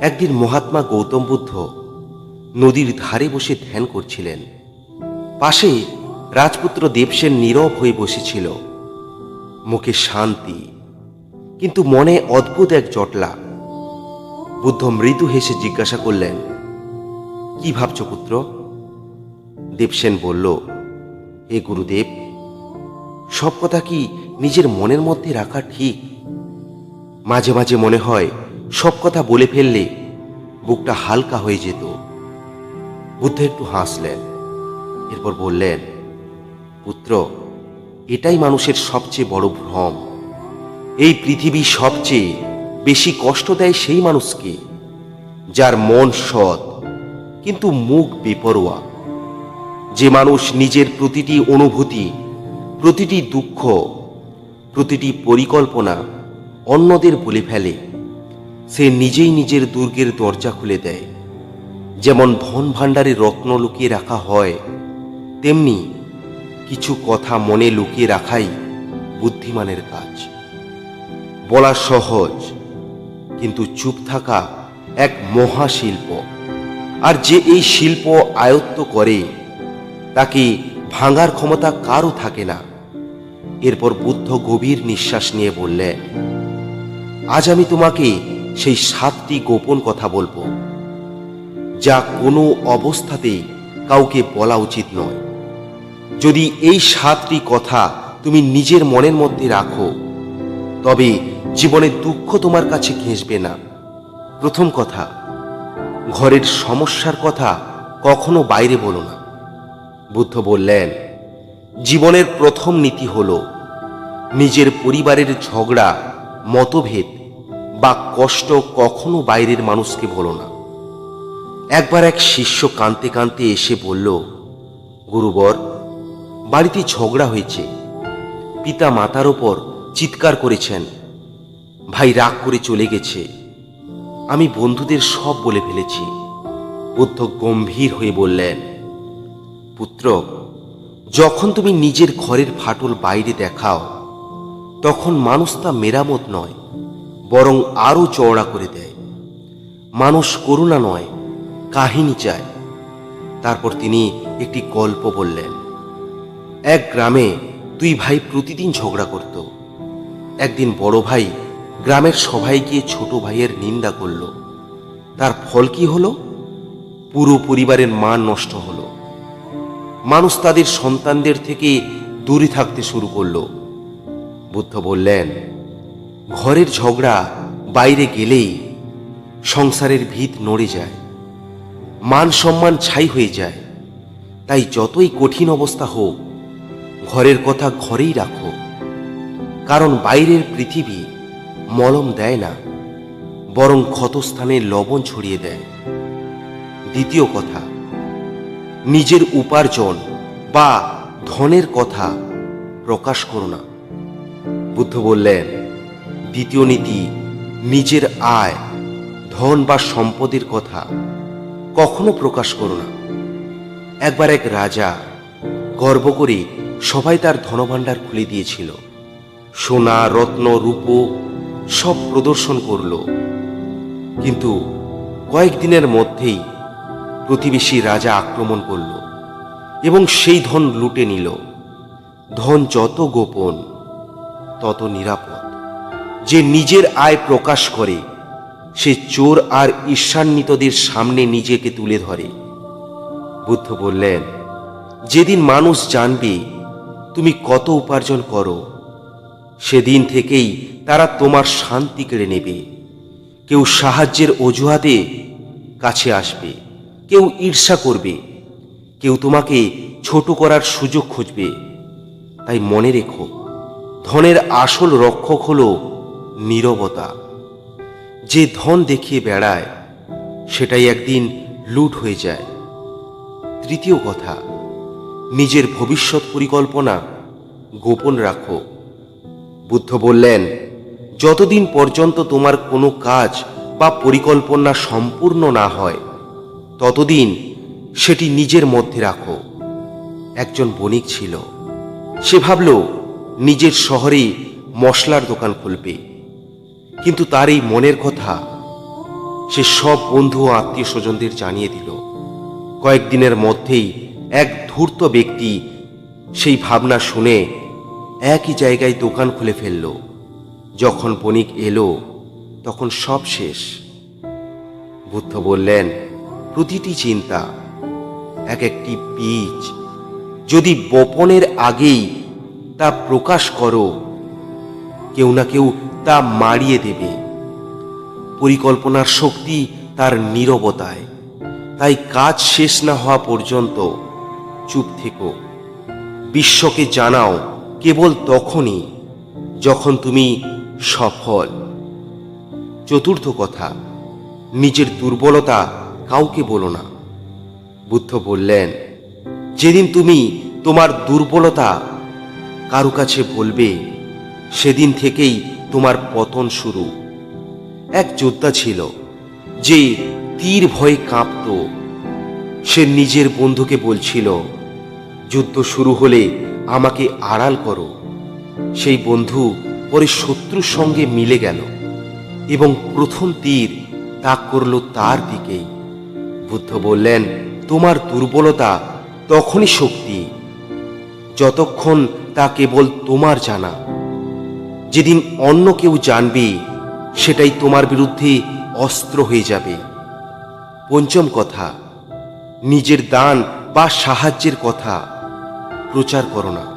একদিন মহাত্মা গৌতম বুদ্ধ নদীর ধারে বসে ধ্যান করছিলেন। পাশে রাজপুত্র দেবসেন নীরব হয়ে বসেছিল। মুখে শান্তি, কিন্তু মনে অদ্ভুত এক জটলা। বুদ্ধ মৃদু হেসে জিজ্ঞাসা করলেন, কি ভাবছ পুত্র? দেবসেন বলল, হে গুরুদেব, সব কথা কি নিজের মনের মধ্যে রাখা ঠিক? মাঝে মাঝে মনে হয়, সব কথা বলে ফেললে বুকটা হালকা হয়ে যেত। বুদ্ধ একটু হাসলেন, এরপর বললেন, পুত্র, এটাই মানুষের সবচেয়ে বড় ভ্রম। এই পৃথিবী সবচেয়ে বেশি কষ্ট দেয় সেই মানুষকে, যার মন সৎ, কিন্তু মুখ বেপরোয়া। যে মানুষ নিজের প্রতিটি অনুভূতি, প্রতিটি দুঃখ, প্রতিটি পরিকল্পনা অন্যদের বলে ফেলে। সে নিজেই নিজের দুর্গের দরজা খুলে দেয়। যেমন ধন ভাণ্ডারে রত্ন লুকিয়ে রাখা হয়, তেমনি কিছু কথা মনে লুকিয়ে রাখাই বুদ্ধিমানের কাজ। বলা সহজ, কিন্তু চুপ থাকা এক মহাশিল্প। আর যে এই শিল্প আয়ত্ত করে, তাকে ভাঙার ক্ষমতা কারও থাকে না। এরপর বুদ্ধ গভীর নিঃশ্বাস নিয়ে বললেন আজ আমি তোমাকে সেই সাতটি গোপন কথা বলব, যা কোনো অবস্থাতেই কাউকে বলা উচিত নয়। যদি এই সাতটি কথা তুমি নিজের মনের মধ্যে রাখো, তবে জীবনে দুঃখ তোমার কাছে ঘেঁষবে না। প্রথম কথা, ঘরের সমস্যার কথা কখনো বাইরে বলো না। বুদ্ধ বললেন, জীবনের প্রথম নীতি হল, নিজের পরিবারের ঝগড়া মতভেদ বা কষ্ট কখনো বাইরের মানুষকে বলো না। একবার এক শিষ্য কাঁদতে কাঁদতে এসে বলল, গুরুবর, বাড়িতে ঝগড়া হয়েছে। পিতা মাতার ওপর চিৎকার করেছেন। ভাই রাগ করে চলে গেছে। আমি বন্ধুদের সব বলে ফেলেছি। বুদ্ধ গম্ভীর হয়ে বললেন, পুত্র, যখন তুমি নিজের ঘরের ফাটল বাইরে দেখাও তখন মানুষ তা মেরামত নয়, বরং আরও চওড়া করে দেয়। মানুষ করুণা নয়, কাহিনী চায়। তারপর তিনি একটি গল্প বললেন। এক গ্রামে দুই ভাই প্রতিদিন ঝগড়া করত। একদিন বড় ভাই গ্রামের সবাই গিয়ে ছোট ভাইয়ের নিন্দা করল। তার ফল কি হলো? পুরো পরিবারের মান নষ্ট হলো। মানুষ তাদের সন্তানদের থেকে দূরে থাকতে শুরু করল। বুদ্ধ বললেন, ঘরের ঝগড়া বাইরে গেলেই সংসারের ভিত নড়ে যায়, মান সম্মান ছাই হয়ে যায়। তাই যতই কঠিন অবস্থা হোক, ঘরের কথা ঘরেই রাখো। কারণ বাইরের পৃথিবী মলম দেয় না, বরং ক্ষতস্থানে লবণ ছড়িয়ে দেয়। দ্বিতীয় কথা, নিজের উপার্জন বা ধনের কথা প্রকাশ করো না। বুদ্ধ বললেন, দ্বিতীয় নীতি, নিজের আয়, ধন বা সম্পদের কথা কখনো প্রকাশ করো না। একবার এক রাজা গর্ব করে সবাই তার ধনভাণ্ডার খুলে দিয়েছিল। সোনা, রত্ন, রূপ সব প্রদর্শন করল। কিন্তু কয়েকদিনের মধ্যেই প্রতিবেশী রাজা আক্রমণ করল এবং সেই ধন লুটে নিল। ধন যত গোপন তত নিরাপদ। যে নিজের আয় প্রকাশ করে, সে চোর আর ঈর্ষান্বিতদের সামনে নিজেকে তুলে ধরে। বুদ্ধ বললেন, যেদিন মানুষ জানবে তুমি কত উপার্জন করো, সেদিন থেকেই তারা তোমার শান্তি কেড়ে নেবে। কেউ সাহায্যের অজুহাতে কাছে আসবে, কেউ ঈর্ষা করবে, কেউ তোমাকে ছোট করার সুযোগ খুঁজবে। তাই মনে রেখো ধনের আসল রক্ষক হলো নীরবতা। যে ধন দেখিয়ে বেড়ায়, সেটাই একদিন লুট হয়ে যায়। তৃতীয় কথা, নিজের ভবিষ্যৎ পরিকল্পনা গোপন রাখো। বুদ্ধ বললেন, যতদিন পর্যন্ত তোমার কোনো কাজ বা পরিকল্পনা সম্পূর্ণ না হয়, ততদিন সেটি নিজের মধ্যে রাখো। একজন বণিক ছিল। সে ভাবল নিজের শহরে মশলার দোকান খুলবে। কিন্তু তার এই মনের কথা সে সব বন্ধু ও আত্মীয় স্বজনদের জানিয়ে দিল। কয়েকদিনের মধ্যেই এক ধূর্ত ব্যক্তি সেই ভাবনা শুনে একই জায়গায় দোকান খুলে ফেলল। যখন বণিক এলো, তখন সব শেষ। বুদ্ধ বললেন, প্রতিটি চিন্তা এক একটি বীজ। যদি বপনের আগেই তা প্রকাশ করো। কেউ না কেউ তা মারিয়ে দেবে। পরিকল্পনার শক্তি তার নীরবতায়। তাই কাজ শেষ না হওয়া পর্যন্ত চুপ থেকো। বিশ্বকে জানাও কেবল তখনই যখন তুমি সফল। চতুর্থ কথা, নিজের দুর্বলতা কাউকে বলো না। বুদ্ধ বললেন, যেদিন তুমি তোমার দুর্বলতা কারও কাছে বলবে, সেদিন থেকেই তোমার পতন শুরু। এক যোদ্ধা ছিল, যে তীর ভয়ে কাঁপত। সে নিজের বন্ধুকে বলছিল, যুদ্ধ শুরু হলে আমাকে আড়াল করো। সেই বন্ধু পরে শত্রুর সঙ্গে মিলে গেল এবং প্রথম তীর তাক করল তার দিকেই। বুদ্ধ বললেন, তোমার দুর্বলতা তখনই শক্তি, যতক্ষণ তা কেবল তোমার জানা। যেদিন অন্য কেউ জানবে, সেটাই তোমার বিরুদ্ধে অস্ত্র হয়ে যাবে। পঞ্চম কথা, নিজের দান বা সাহায্যের কথা প্রচার করো না।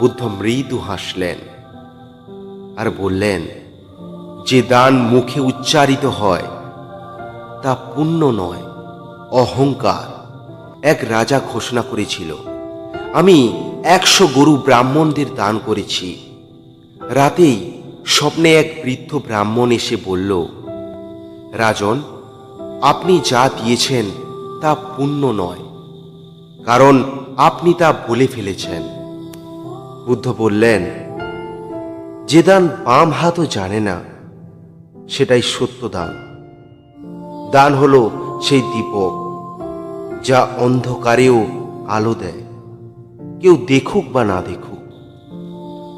বুদ্ধ মৃদু হাসলেন আর বললেন, যে দান মুখে উচ্চারিত হয়, তা পুণ্য নয়, অহংকার। এক রাজা ঘোষণা করেছিল, আমি একশো গরু ব্রাহ্মণদের দান করেছি। রাতেই স্বপ্নে এক বৃদ্ধ ব্রাহ্মণ এসে বলল, রাজন, আপনি যা দিয়েছেন তা পুণ্য নয়, কারণ আপনি তা বলে ফেলেছেন। বুদ্ধ বললেন, যে দান বাম হাতও জানে না, সেটাই সত্য দান। দান হলো সেই দীপক, যা অন্ধকারেও আলো দেয়। কেউ দেখুক বা না দেখুক।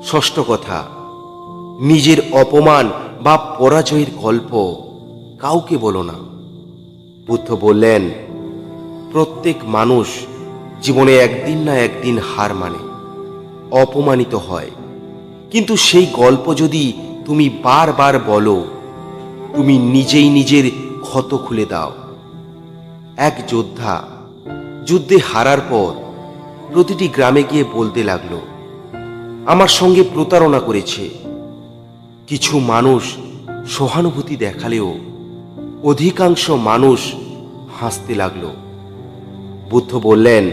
ষষ্ঠ কথা, নিজের অপমান বা পরাজয়ের গল্প কাউকে বলো না। বুদ্ধ বললেন, প্রত্যেক মানুষ জীবনে একদিন না একদিন হার মানে অপমানিত হয়। কিন্তু সেই গল্প যদি তুমি বারবার বলো, তুমি নিজেই নিজের ক্ষত খুলে দাও। এক যোদ্ধা যুদ্ধে হারার পর প্রতিটি গ্রামে গিয়ে বলতে লাগল, আমার সঙ্গে প্রতারণা করেছে। কিছু মানুষ সহানুভূতি দেখালেও অধিকাংশ মানুষ হাসতে লাগল। বুদ্ধ বললেন,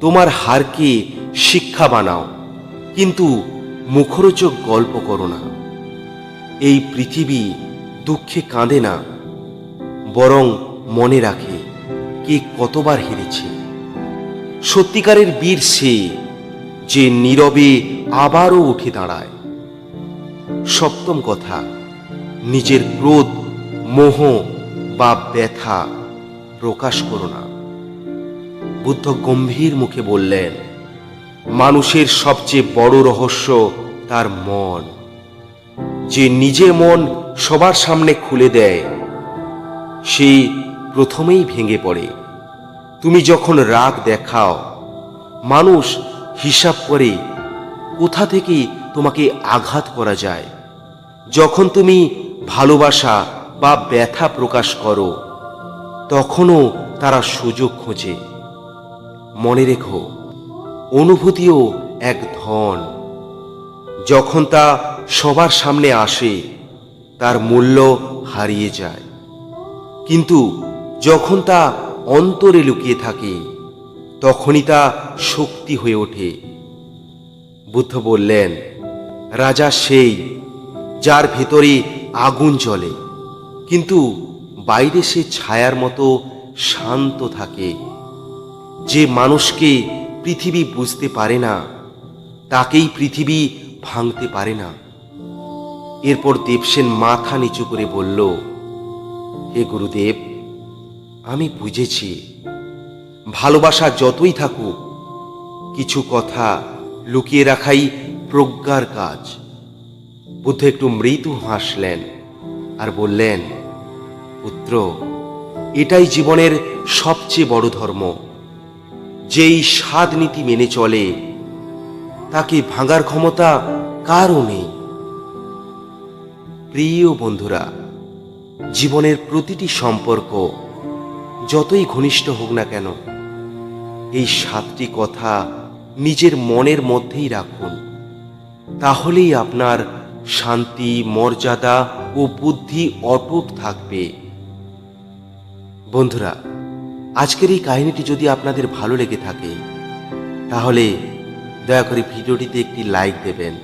তোমার হারকে শিক্ষা বানাও, কিন্তু মুখরোচক গল্প করো না। এই পৃথিবী দুঃখে কাঁদে না, বরং মনে রাখে কে কতবার হেরেছে। সত্যিকারের বীর সে, যে নীরবে আবারও উঠে দাঁড়ায়। সপ্তম কথা, নিজের ক্রোধ, মোহ বা ব্যথা প্রকাশ করো না। বুদ্ধ গম্ভীর মুখে বললেন, মানুষের সবচেয়ে বড় রহস্য তার মন। যে নিজের মন সবার সামনে খুলে দেয়, সে প্রথমেই ভেঙে পড়ে। তুমি যখন রাগ দেখাও, মানুষ হিসাব করে কোথা থেকে তোমাকে আঘাত করা যায়। যখন তুমি ভালোবাসা বা ব্যথা প্রকাশ করো, তখনও তারা সুযোগ খোঁজে। মনে রেখো, অনুভূতিও এক ধন। যখন তা সবার সামনে আসে, তার মূল্য হারিয়ে যায়। কিন্তু যখন তা অন্তরে লুকিয়ে থাকে, তখনই তা শক্তি হয়ে ওঠে। বুদ্ধ বললেন, রাজা সেই, যার ভেতরে আগুন জ্বলে, কিন্তু বাইরে সে ছায়ার মতো শান্ত থাকে। যে মানুষকে পৃথিবী বুঝতে পারে না, তাকেই পৃথিবী ভাঙতে পারে না। এরপর দেবসেন মাথা নিচু করে বলল, হে গুরুদেব আমি বুঝেছি। ভালোবাসা যতই থাকুক, কিছু কথা লুকিয়ে রাখাই প্রজ্ঞার কাজ। বুদ্ধ একটু মৃদু হাসলেন আর বললেন, পুত্র, এটাই জীবনের সবচেয়ে বড় ধর্ম। যেই স্বাদ নীতি মেনে চলে, তাকে ভাঙার ক্ষমতা কারও নেই। প্রিয় বন্ধুরা, জীবনের প্রতিটি সম্পর্ক যতই ঘনিষ্ঠ হোক না কেন, এই সাতটি কথা নিজের মনের মধ্যেই রাখুন। তাহলেই আপনার শান্তি, মর্যাদা ও বুদ্ধি অটুট থাকবে। বন্ধুরা, আজকের এই কাহিনীটি যদি আপনাদের ভালো লেগে থাকে, তাহলে দয়া করে ভিডিওটিতে একটি লাইক দেবেন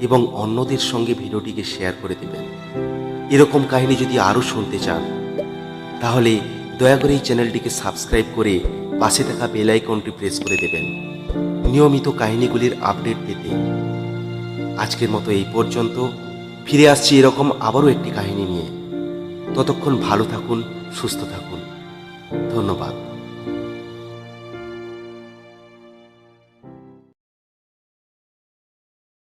এবং অন্যদের সঙ্গে ভিডিওটিকে শেয়ার করে দেবেন। এরকম কাহিনী যদি আরও শুনতে চান, তাহলে দয়া করে এই চ্যানেলটিকে সাবস্ক্রাইব করে পাশে থাকা বেল আইকনটি প্রেস করে দেবেন। নিয়মিত কাহিনীগুলির আপডেট পেতে আজকের মতো এই পর্যন্ত। ফিরে আসছি এরকম আবারও একটি কাহিনী নিয়ে। ততক্ষণ ভালো থাকুন, সুস্থ থাকুন। ধন্যবাদ।